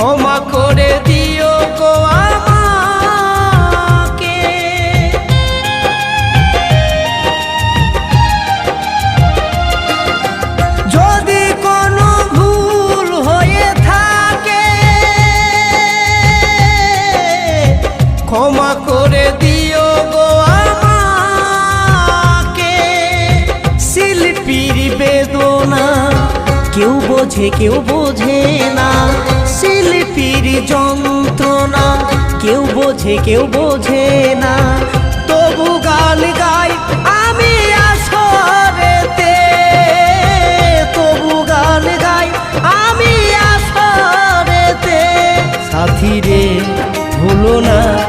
ক্ষমা করে দিও গো আমাকে। যদি কোনো ভুল হয়ে থাকে, ক্ষমা করে দিও গো আমাকে। শিল্পীর বেদনা কেউ বোঝে কেউ বোঝে না। যন্ত্রণা। কেউ বোঝে কেউ বোঝে না। তবু গাল গাই, আমি আসরেতে। তবু গাল গাই, আমি আসরেতে। সাথী রে ভুলো না